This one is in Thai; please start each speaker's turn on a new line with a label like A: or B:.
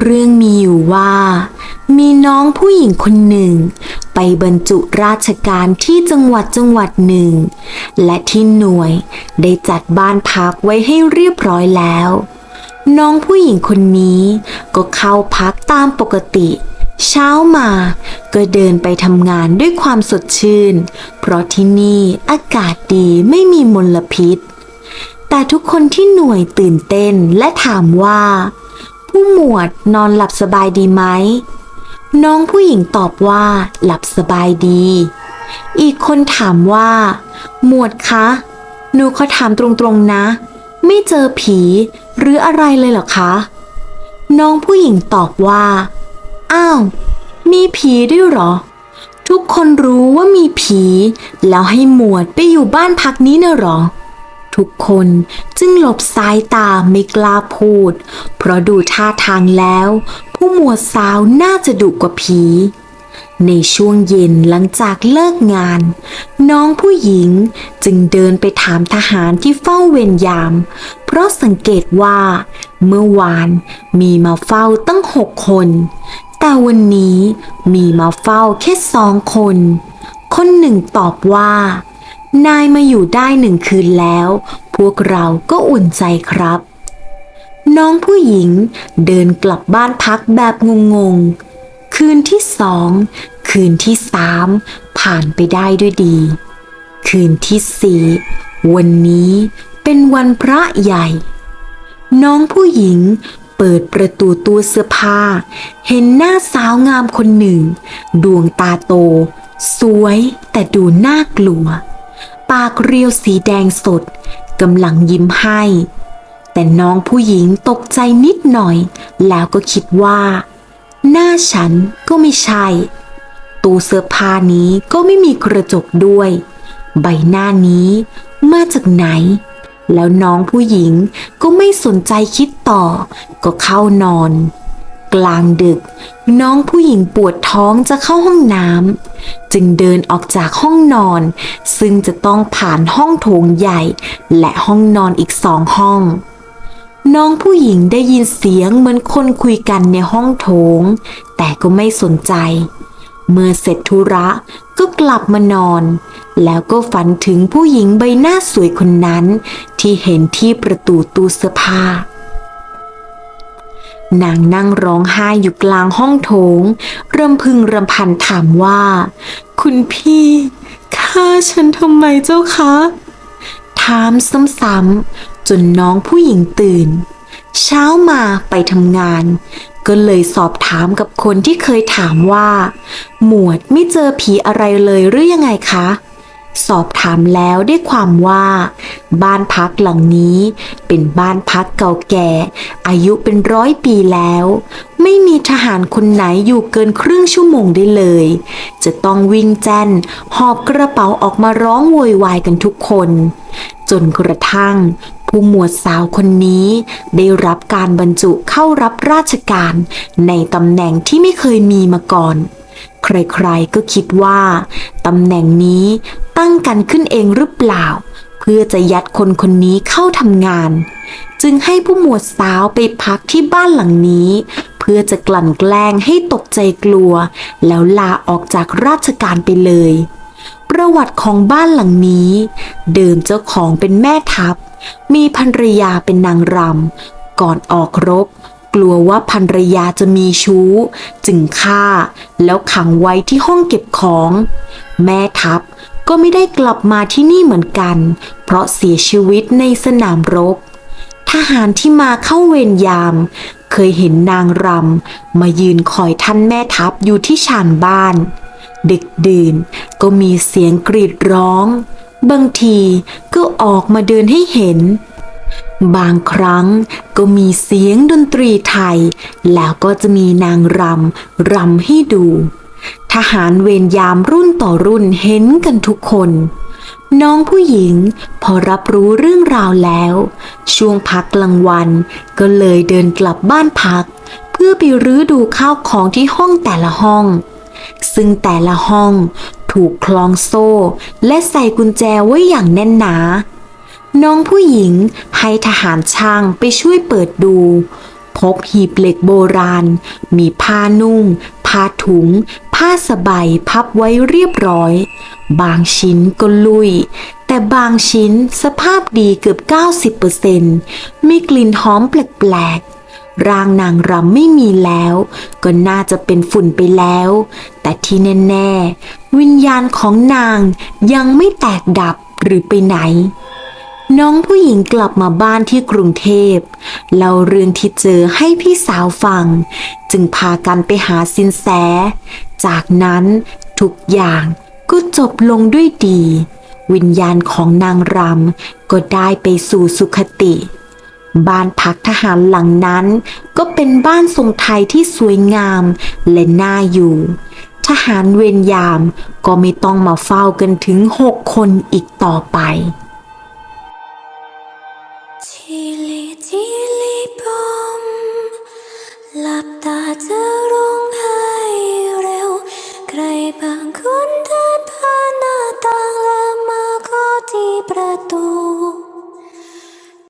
A: เรื่องมีอยู่ว่า มีน้องผู้หญิงคนหนึ่ง ไปบรรจุราชการที่จังหวัดจังหวัดหนึ่ง และที่หน่วยได้จัดบ้านพักไว้ให้เรียบร้อยแล้ว น้องผู้หญิงคนนี้ก็เข้าพักตามปกติ เช้ามาก็เดินไปทำงานด้วยความสดชื่น เพราะที่นี่อากาศดีไม่มีมลพิษ แต่ทุกคนที่หน่วยตื่นเต้นและถามว่า ผู้หมวดนอนหลับสบายดีไหม น้องผู้หญิงตอบว่า หลับสบายดี อีกคนถามว่า หมวดคะ หนูขอถามตรงๆนะ ไม่เจอผีหรืออะไรเลยเหรอคะ น้องผู้หญิงตอบว่า อ้าว มีผีด้วยหรอ ทุกคนรู้ว่ามีผี แล้วให้หมวดไปอยู่บ้านพักนี้น่ะหรอ ทุกคนจึงหลบสายตาไม่กล้าพูด เพราะดูท่าทางแล้ว ผู้หมวดสาวน่าจะดุกว่าผี ในช่วงเย็นหลังจากเลิกงาน น้องผู้หญิงจึงเดินไปถามทหารที่เฝ้าเวรยาม เพราะสังเกตว่า เมื่อวานมีมาเฝ้าตั้งหกคน แต่วันนี้มีมาเฝ้าแค่สองคน คนหนึ่งตอบว่า นายมาอยู่ได้หนึ่งคืนแล้ว พวกเราก็อุ่นใจครับ น้องผู้หญิงเดินกลับบ้านพักแบบงงๆ คืนที่สอง คืนที่สามผ่านไปได้ด้วยดี คืนที่สี่วันนี้เป็นวันพระใหญ่ น้องผู้หญิงเปิดประตูตู้เสื้อผ้า เห็นหน้าสาวงามคนหนึ่ง ดวงตาโต สวยแต่ดูน่ากลัว ปากเรียวสีแดงสดกำลังยิ้มให้ แต่น้องผู้หญิงตกใจนิดหน่อย แล้วก็คิดว่า หน้าฉันก็ไม่ใช่ ตู้เสื้อผ้านี้ก็ไม่มีกระจกด้วย ใบหน้านี้มาจากไหน แล้วน้องผู้หญิงก็ไม่สนใจคิดต่อ ก็เข้านอน กลางดึก น้องผู้หญิงปวดท้องจะเข้าห้องน้ำจึงเดินออกจากห้องนอน ซึ่งจะต้องผ่านห้องโถงใหญ่ และห้องนอนอีกสองห้อง น้องผู้หญิงได้ยินเสียงเหมือนคนคุยกันในห้องโถง แต่ก็ไม่สนใจ เมื่อเสร็จธุระก็กลับมานอน แล้วก็ฝันถึงผู้หญิงใบหน้าสวยคนนั้น ที่เห็นที่ประตูตู้เสื้อผ้า นางนั่งร้องไห้อยู่กลางห้องโถงเรำพึงรำพันถามว่า คุณพี่ฆ่าฉันทำไมเจ้าคะ ถามซ้ำๆจนน้องผู้หญิงตื่น เช้ามาไปทำงาน ก็เลยสอบถามกับคนที่เคยถามว่า หมวดไม่เจอผีอะไรเลยหรือยังไงคะ สอบถามแล้วได้ความว่า บ้านพักหลังนี้เป็นบ้านพักเก่าแก่ อายุเป็นร้อยปีแล้ว ไม่มีทหารคนไหนอยู่เกินครึ่งชั่วโมงได้เลย จะต้องวิ่งแจ้นหอบกระเป๋าออกมาร้องโวยวายกันทุกคน จนกระทั่งผู้หมวดสาวคนนี้ได้รับการบรรจุเข้ารับราชการในตำแหน่งที่ไม่เคยมีมาก่อน ใครๆก็คิดว่าตำแหน่งนี้ตั้งกันขึ้นเองหรือเปล่า เพื่อจะยัดคนคนนี้เข้าทำงาน จึงให้ผู้หมวดสาวไปพักที่บ้านหลังนี้ เพื่อจะกลั่นแกล้งให้ตกใจกลัว แล้วลาออกจากราชการไปเลย ประวัติของบ้านหลังนี้ เดิมเจ้าของเป็นแม่ทัพ มีภรรยาเป็นนางรำก่อนออกรบ กลัวว่าภรรยาจะมีชู้ จึงฆ่า แล้วขังไว้ที่ห้องเก็บของ แม่ทัพก็ไม่ได้กลับมาที่นี่เหมือนกัน เพราะเสียชีวิตในสนามรบ ทหารที่มาเข้าเวรยาม เคยเห็นนางรำมายืนคอยท่านแม่ทัพอยู่ที่ชานบ้าน ดึกดื่นก็มีเสียงกรีดร้อง บางทีก็ออกมาเดินให้เห็น บางครั้งก็มีเสียงดนตรีไทย แล้วก็จะมีนางรำรำให้ดู ทหารเวรยามรุ่นต่อรุ่นเห็นกันทุกคน น้องผู้หญิงพอรับรู้เรื่องราวแล้ว ช่วงพักกลางวัน ก็เลยเดินกลับบ้านพัก เพื่อไปรื้อดูข้าวของที่ห้องแต่ละห้อง ซึ่งแต่ละห้องถูกคล้องโซ่และใส่กุญแจไว้อย่างแน่นหนา น้องผู้หญิงให้ทหารช่างไปช่วยเปิดดู พบหีบเหล็กโบราณ มีผ้านุ่ง ผ้าถุง ผ้าสบายพับไว้เรียบร้อย บางชิ้นก็ลุย แต่บางชิ้นสภาพดีเกือบ 90%มีกลิ่นหอมแปลกๆ ร่างนางรำไม่มีแล้ว ก็น่าจะเป็นฝุ่นไปแล้ว แต่ที่แน่ ๆ วิญญาณของนางยังไม่แตกดับหรือไปไหน น้องผู้หญิงกลับมาบ้านที่กรุงเทพเล่าเรื่องที่เจอให้พี่สาวฟัง จึงพากันไปหาสินแส จากนั้นทุกอย่างก็จบลงด้วยดี วิญญาณของนางรำก็ได้ไปสู่สุขติ บ้านพักทหารหลังนั้น ก็เป็นบ้านทรงไทยที่สวยงามและน่าอยู่ ทหารเวรยามก็ไม่ต้องมาเฝ้ากันถึงหกคนอีกต่อไป
B: หลับตาจะร้องไห้